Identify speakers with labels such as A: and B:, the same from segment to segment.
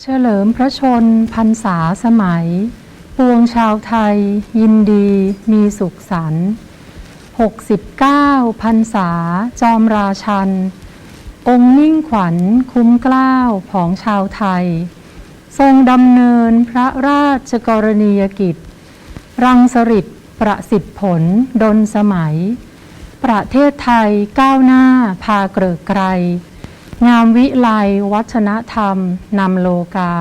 A: เฉลิมพระชนพรรษาสมัย ปวงชาวไทย ยินดีมีสุขสันต์69พรรษาจอมราชัน องค์นิ่งขวัญคุ้มกล้าวของชาวไทย ทรงดำเนินพระราชกรณียกิจ รังสริตประสิทธิผลดนสมัย ประเทศไทยก้าวหน้าพาเกริกไกร งามวิไลวัฒนธรรมนำโลกา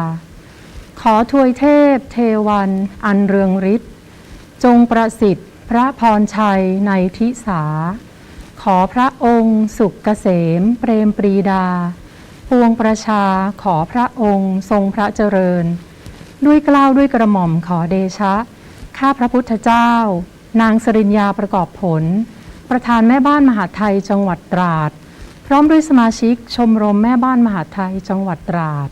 A: ขอทวยเทพเทวันอันเรืองฤทธิ์จงประสิทธิ์พระพรชัยในทิสา ขอพระองค์สุขเกษมเปรมปรีดาปวงประชาขอพระองค์ทรงพระเจริญ ด้วยกล้าวด้วยกระหม่อมขอเดชะ ข้าพระพุทธเจ้า นางสริญญาประกอบผล ประธานแม่บ้านมหาไทยจังหวัดตราด ร้อมด้วยสมาชิกชมรมแม่บ้านมหาไทยจังหวัดตราด